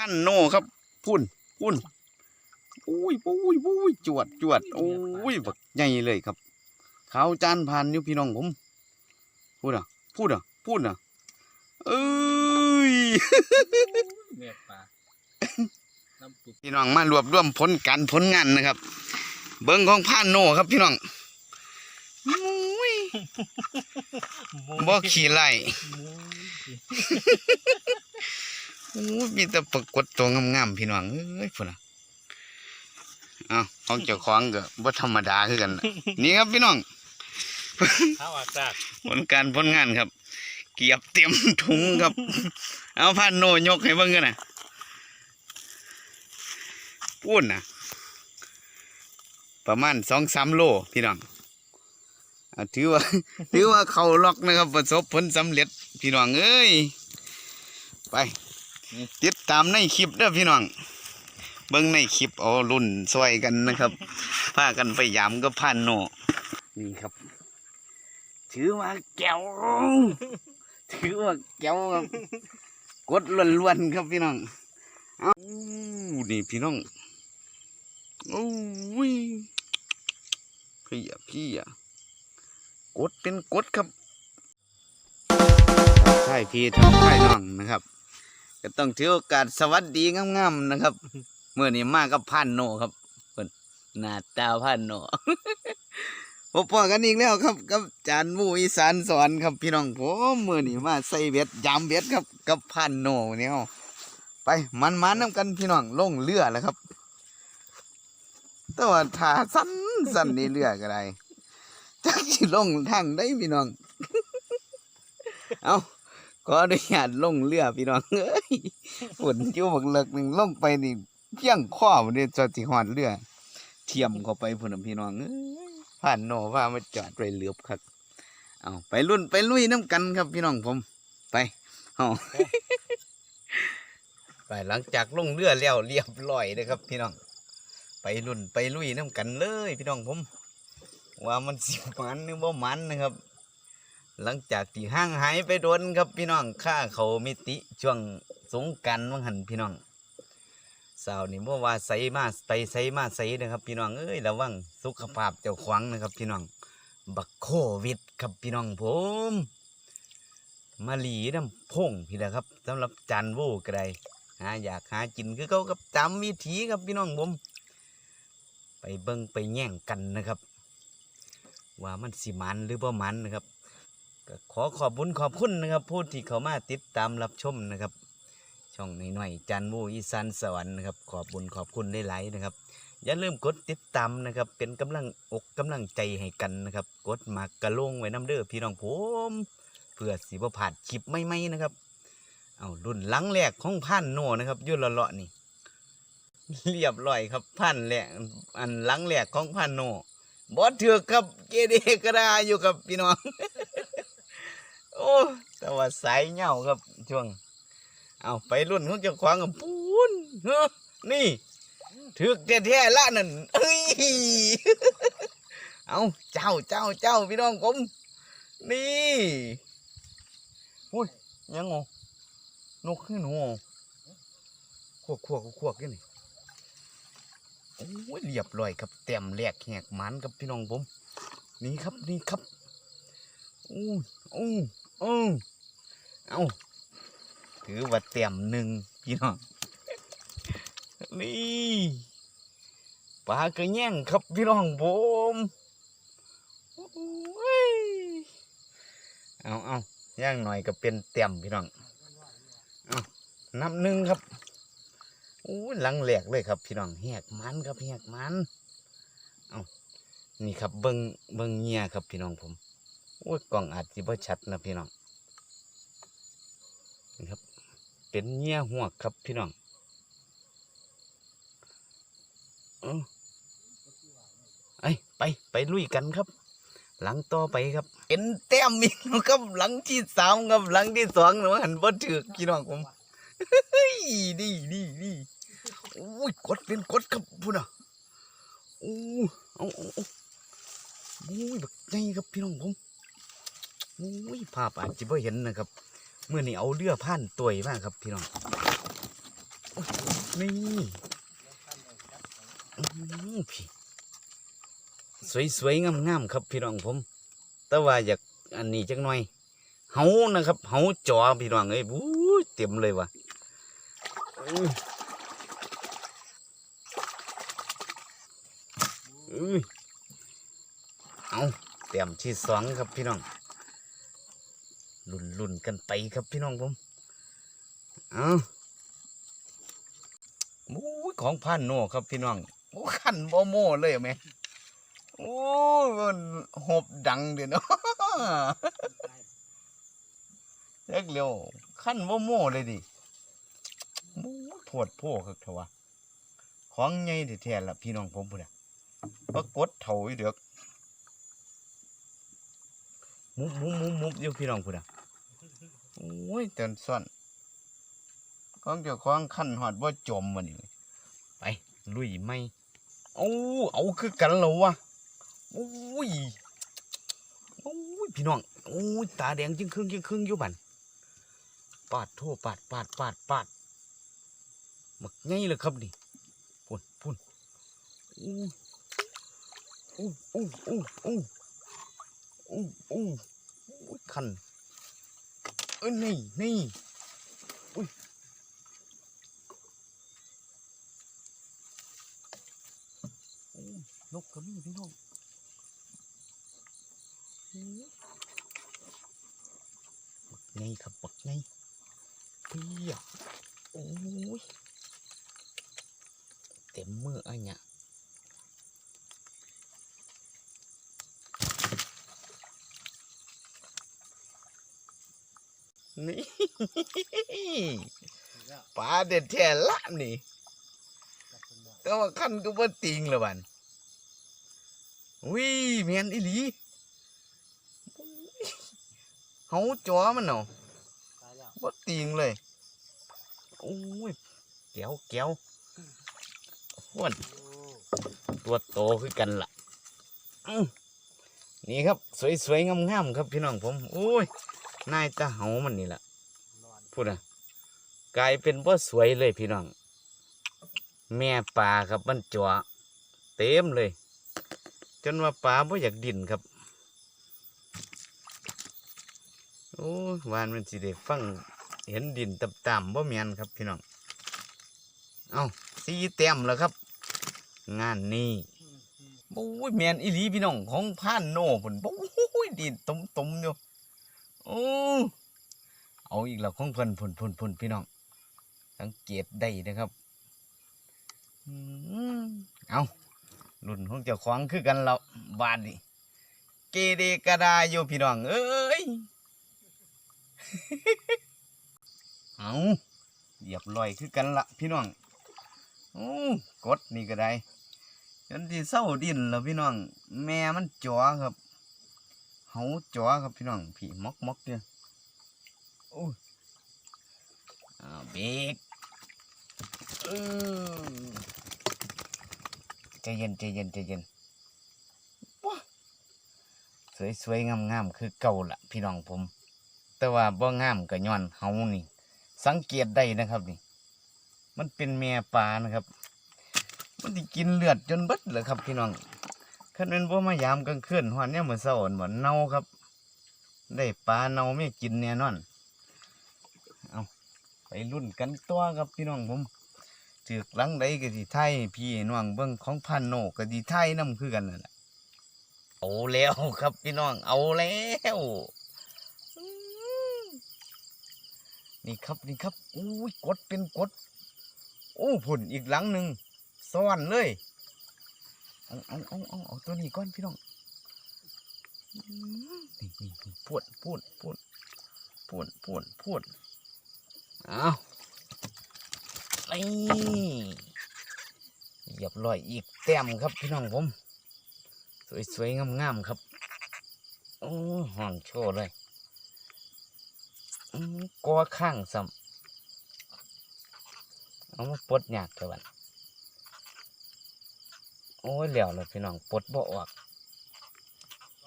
พันโนครับ พุ่นพุ่นอุ้ยปุ้ยปุ้ยจวดจวดโอ้ยบักใหญ่เลยครับขาวจานพันอยู่พี่น้องผมพูดอะ พูดอะ พูดอะเอ้ยเมียปลาน้ำปุกพี่น้องมารวบรวมผลการผลงานนะครับ เบิ้งของพานโนครับพี่น้องอุ้ยบ่ขี่ไล่ อู้ยมีแต่ปรากฏตัวงามๆพี่น้องเอ้ยพุ่นน่ะเอ้าของเจ้าของก็บ่ธรรมดาคือกันน่ะนี่ครับพี่น้องข้าวอากาศผลการผลงานครับ เกียบเต็มถุงครับ เอาพานโนยกให้เบิ่งกันนะพูดนะประมาณสองสามโลพี่น้องอ่าถือว่า ถือว่าเขาล็อกนะครับ ประสบผลสำเร็จพี่น้องเอ้ยไป ติดตามในคลิปเด้อพี่น้องเบิ่งในคลิปเอารุ่นซอยกันนะครับพากันไปยามก็พานโนนี่ครับ ถือว่าแก้วถือว่าแก้วครับกดล้วนๆครับพี่น้องเอาอู้นี่พี่น้องโอ้ยพี่อะพี่อะกดเป็นกดครับใช่พี่ทำใช่น้องนะครับ ก็ต้องถือโอกาสสวัสดีงามๆนะครับเมื่อนี้มากับพันโนครับเพิ่นหน้าตาพันโนพบปะกันอีกแล้วครับ กับจานมูอีสานสอนครับพี่น้องผมมือนี้มาใส่เบ็ดยามเบ็ดครับ กับพันโนเนี่ยไปมันมันๆน้ำกันพี่น้องลงเรือแล้วครับ แต่ว่าถ้าสั้นสั้นในเรือก็ได้จักสิลงทางได้พี่น้อง เอา ขออนุญาตลงเรือพี่น้องเอ้ยฝนจิ้วบักเลิกหนึ่งลงไปนี่เพียงข้อมันเนี่ยจะสิหอดเรือ เทียมเข้าไปพุ่นนะพี่น้องเอ้ยผ่านโนว่ามาจอดไว้เหลือบครับเอาไปรุ่นไปลุยน้ำกันครับพี่น้องผม ไปเอาไปหลังจากลงเรือแล้วเรียบร้อยเลยครับพี่น้อง ไปรุ่นไปลุยน้ำกันเลย พี่น้องผม ว่ามันสิมันหรือบ่มันนะครับ หลังจากที่ห่างหายไปโดนครับพี่น้องค่าเขามิติช่วงสงกรารวังหันพี่น้องสาวนี่บ่ว่าใส่มาไปใส่มาใส่นะครับ พี่น้องเอ้ยระวังสุขภาพเจ้าขวางนะครับ พี่น้องบักโควิดครับพี่น้องผมมาหลีน้ำพงพี่ละครับสำหรับจานโวกระไดหาอยากหากินคือเขากับจำวิถีครับพี่น้องผมไปเบิ่งไปแย่งกันนะครับ ว่ามันสิมันหรือบ่มันนะครับ ก็ขอขอบบุญขอบคุณนะครับผู้ที่เขามาติดตามรับชมนะครับ ช่องน่อยๆจันวูอีสานสวรรค์นะครับขอบบุญขอบคุณได้หลายนะครับ อย่าลืมกดติดตามนะครับ เป็นกำลังอกกำลังใจให้กันนะครับ กดมากกระลงไว้น้ำเด้อพี่น้องผมเพื่อสิบ่ผ่านคลิปไม่ๆนะครับเอารุ่นหลังแรกของพันโนนะครับยุ่ละเลาะนี่เรียบร้อยครับพันแรกอันหลังแรกของพันโนบอสเถือกครับเกเดกระดาอยู่กับพี่น้อง โอ้แต่ว่าสายเงาครับช่วง เอาไปรุ่นของเจ้าของกับปูนเฮ้อนี่ถือกแท้ๆละนั่นเอ้ยเอาเจ้าเจ้าเจ้าพี่น้องผมนี่อุ้ยยังงนกขึ้นหัวขวกขวกขวกนี่โอ้ยเรียบร้อยครับเต็มแหลกแหกมันครับพี่น้องผม นี่ครับนี่ครับอู้อู้ อู้เอาถือว่าเต็มหนึ่งพี่น้อง นี่ปลากระแย่งครับพี่น้องผมโอ้ยเอาเอาย่างหน่อยก็เป็นเต็มพี่น้อง เอานับหนึ่งครับโอ้ยหลังแหลกเลยครับ พี่น้องแหกมันครับแหกมัน เอานี่ครับเบิงเบิงเงียครับพี่น้องผม โอ้ยกล่องอาจจะบ่ชัดนะพี่น้องนี่ครับ เป็นเงี้ยหัวครับพี่น้องเออไอยไปไปลุยกันครับ หลังต่อไปครับ เป็นแต้มอีกแล้วครับหลังที่สามครับหลังที่สองหนูหันบ่ถือพี่น้องผมเฮ้ยดีดีดีโอ้ยกดเป็นกดครับพุ่นอะโอ้เอาเอาเอาโอ้ยแบบใหญ่ครับพี่น้องผม พอาจจะไม่เห็นนะครับเมื่อนี้เอาเรือผ่านตัวยมากครับ พี่น้องนี่พี่สวยๆงามๆครับ พี่น้องผม แต่ว่าอยากอันนี้จักหน่อยเฮานะครับเฮาจอพี่น้องเอ้ยบู๊เต็มเลยว่ะอื้ออื้อเอาเตรียมที่สองครับพี่น้อง ลุ่นลุ่นๆกันไปครับพี่น้องผมเอาโอ้ยของพันโนครับพี่น้องโอ้ขันบ่โม่เลยไหมโอ้ยมันหบดังเดี๋ยวเนาะเล็กเร็วขั้นโมโม่เลยดิโอ้ยปวดโพครับเถอะวะของใหญ่แท้ๆละพี่น้องผมพุ่นอะปรากฏเถาอยู่เดือกมุบมุบมุบมุบอยู่พี่น้องพุ่นอะโอ้้อยเตือนซ่อนของเจ้าของขั้นหอดว่าจมมันนี่ไป ลุยไม่เอาเอาคือกันเหรอวะโอ้ยโอ้ยพี่น้องโอ้ยตาแดงจึงครึ่งจึงครึ่งอยู่บันปาดโทปาดปาดปาดปาดมักง่ายเลยครับนี่ปุ่นปุ่นอู้อู้อู้อู้อู้อู้อู้ขัน เอ้ยนี่นี่อุ้ยอู้นกกระมี่พี่น้องอู้บักไงครับบักไงเพียโอ้ย เต็มมืออันเนี้ย นี่ปลาเด็ดแท้ละนี่แต่ว่าขั้นก็บ่ติงละบันวิเมียนอีหลีเฮาจอมันเนาะบ่ติงเลยโอ้ยแก้วแก้วห้วนตัวโตคือกันล่ะอื้อนี่ครับ สวยๆงามๆครับพี่น้องผมโอ้ย นายตาเหามันนี่ละพูดนะกลายเป็นว่าสวยเลยพี่น้อง แม่ปลาครับมันจัวเต็มเลย จนว่าปลาบ่อยากดินครับโอ้วานมันสิได้ฟังเห็นดินต่ำๆบ่แม่นครับพี่น้อง เอาสีเต็มแล้วครับ งานนี้โอ้ยแมนอีหลีพี่น้องของผ่านโน่ผลโอ้ยดินตุ่มๆอยู่ โอ้เอาอีกแล้วของเพิ่นพุ่นพุ่นพุ่นพี่น้องสังเกตได้นะครับเอารุ่นของเจ้าของคือกันเราบานนี่เกเดกระดาอยู่พี่น้องเอ้ยเอาเหยียบลอยคือกันละพี่น้องโอ้กดนี่ก็ได้จนที่เศร้าดินแล้วพี่น้อง แม่มันจ๋อครับ เฮาจ๋อครับพี่น้องพี่มอกมอกเนี่ยโอ้ยอ้าวเบกเออใจเย็นใจเย็นใจเย็นว้าสวยๆงามๆคือเก่าละพี่น้องผม แต่ว่าบ่งามก็ย้อนเฮานี่ สังเกตได้นะครับนี่ มันเป็นแม่ปลานะครับ มันสิกินเลือดจนเบิดเลยครับพี่น้อง คันเป็นบ่มายามกลางคืนหอนเนี่ยเหมือนเศร้าเหมือนเน่าครับ ได้ปลาเน่าไม่กินแน่นอน เอาไปรุ่นกันตัวครับพี่น้องผมถือลังใดก็สิไทยพี่น้องเบิ่งของพันโนก็สิไทยนํคือกันนั่นแหละเอาแล้วครับพี่น้องเอาแล้วนี่ครับนี่ครับ อุ้ยกดเป็นกด โอ้ผุนอีกหลังหนึ่งซ่อนเลย เอาเอาเอาเอาเอาตัวนี้ก่อนพี่น้องอืมนี่นี่นี่ปวดปวดปวดปวดปวดปวดเอานี่เหยียบร้อยอีกแต้มครับพี่น้องผม สวยๆงามๆครับโอ้ห่อนโชว์เลยอืมกัวข้างซ้ำเอามาปลดยากเถอะบัน โอ้ยเหลียวเลยพี่น้องปดบ่ออก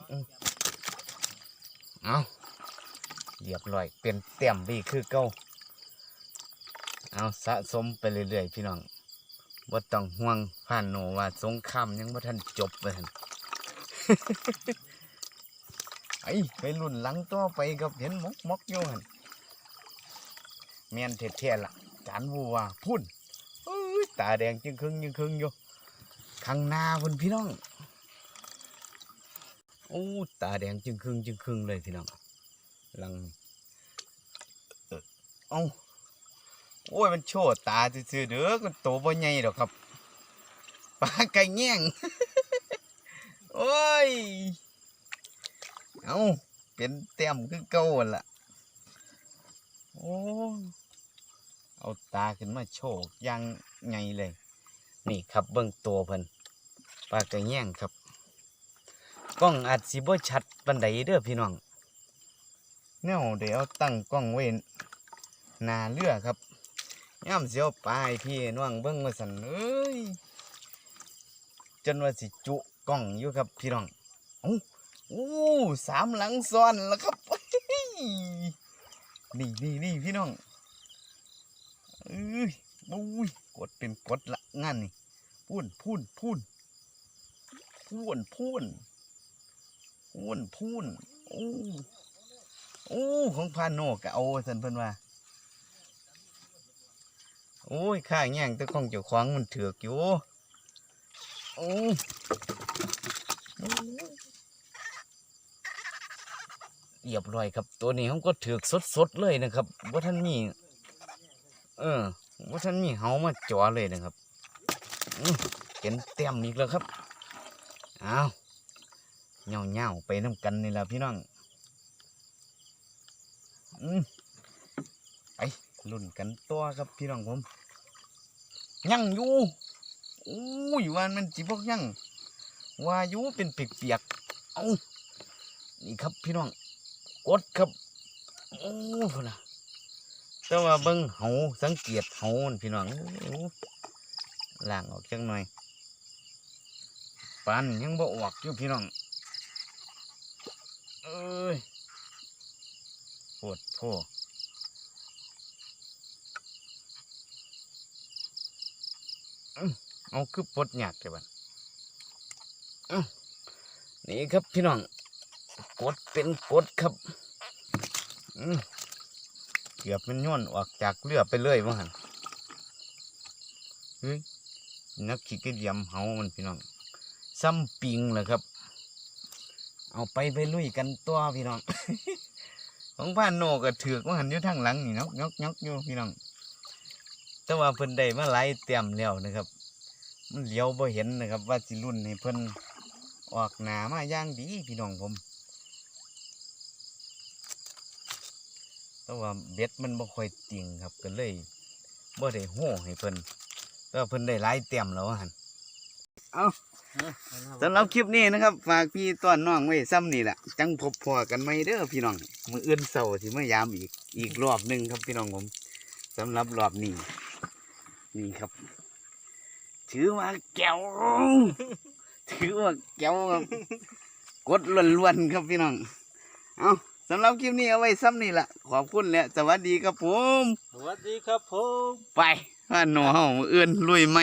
อืมเอาเรียบร้อยเป็นเต็มดีคือเก่าเอาสะสมไปเรื่อยๆพี่น้องบ่ต้องห่วงผ่านโนว่าสงครามยังบ่ทันจบเลยไอ้ไปรุ่นหลังต่อไปกับเห็นมกมกอยู่หันแม่นเท่ๆล่ะจานวัวพุ่นตาแดงจึงครึ่งจึงครึ่งอยู่ ข้างหน้าพุ่นพี่น้อง โอ้ ตาแดงจึงครึ่งจึงครึ่งเลยพี่น้องหลังเอ้าโอ้ย มันโชว์ตาซื่อๆเด้อมันโตบ่ใหญ่ดอกครับปลาไก่แง่งโอ้ย เอาเป็นแต้มคือเก่าล่ะ โอ้ เอาตาขึ้นมาโชกยังไงเลย นี่ครับเบื้องตัวเพิ่น ปลากระแยงครับกล้องอาจสิบ่ชัดปันใดเด้อพี่น้องแนวเดี๋ยวตั้งกล้องไว้หน้าเรือครับย่ำเสียวปลายพี่น้องเบิ่งมาสันเอ้ยจนว่าสิจุกล้องอยู่ครับพี่น้องเอ้าอู้สามหลังซ้อนแล้วครับนี่นี่นี่พี่น้องเอ้ยบุ้ยกดเป็นกดละงานนี่พูนพูนพูน พูนพูนพูนพูนโอ้โอ้ของพานโนกะเอาสันเพิ่นว่า โอ้ยข้าแย่งตัวของเจ้าของมันเถือกอยู่โอ้โอ้เรียบร้อยครับ ตัวนี้เขาก็ถือกสดๆเลยนะครับว่าท่านมีเออว่าท่านมีเหามาจ่อเลยนะครับเห็นเต็มอีกแล้วครับ อาเงาเงาไปน้ำกันนี่แหละพี่น้องอืมไปลุ่นกันตัวครับพี่น้องผมยังอยู่อู้ยู่วันมันจีบพวกยังว่าอยู่เป็นเปียกๆเอานี่ครับพี่น้องกดครับโอ้พนะแต่ว่าเบิ่งเหาสังเกตเหานพี่น้องโอ้ล่างออกจังหน่อย ปานยังบ่ออกอยู่พี่น้องเอ้ยปวดโพอื้อเอาคือปลดหยาดเลยบัดเอ้านี่ครับพี่น้องกดเป็นกดครับเกือบมันย่นออกจากเรือไปเลยว่าหันเฮ้ยนักขี่กระเดียมเหามันพี่น้อง ซ้ำปิงเหรอครับ เอาไปไปลุยกันตัวพี่น้อง ของพานโนก็ถือกว่าหันอยู่ทางหลังนี่นาะยกยกอยู่พี่น้อง แต่ว่าเพิ่นได้มาไล่เตรียมแล้วนะครับ มันเหลียวบ่เห็นนะครับ ว่าสิรุ่นให้เพิ่นออกหนามาย่างดีพี่น้องผมแต่ว่าเบ็ดมันบ่ค่อยติ่งครับก็เลยบ่ได้โห่ให้เพิ่นแต่เพิ่นได้หลายเต็มแล้วหันเอา สำหรับคลิปนี้นะครับฝากพี่ต้อนน้องไว้ซ้ำนี่แหละจังพบพอกันไหมเด้อพี่น้องมื้ออื่นเช้าสิมายามอีกอีกรอบหนึงครับพี่น้องผมสำหรับรอบนี้นี่ครับ ถือว่าแก้วถือว่าแก้วครับกดล้วนๆครับพี่น้องเอาสำหรับคลิปนี้เอาไว้ซ้ำนี่แหละขอบคุณและสวัสดีครับผมสวัสดีครับผมไปว่าหนูเฮามื้ออื่นลุยไหม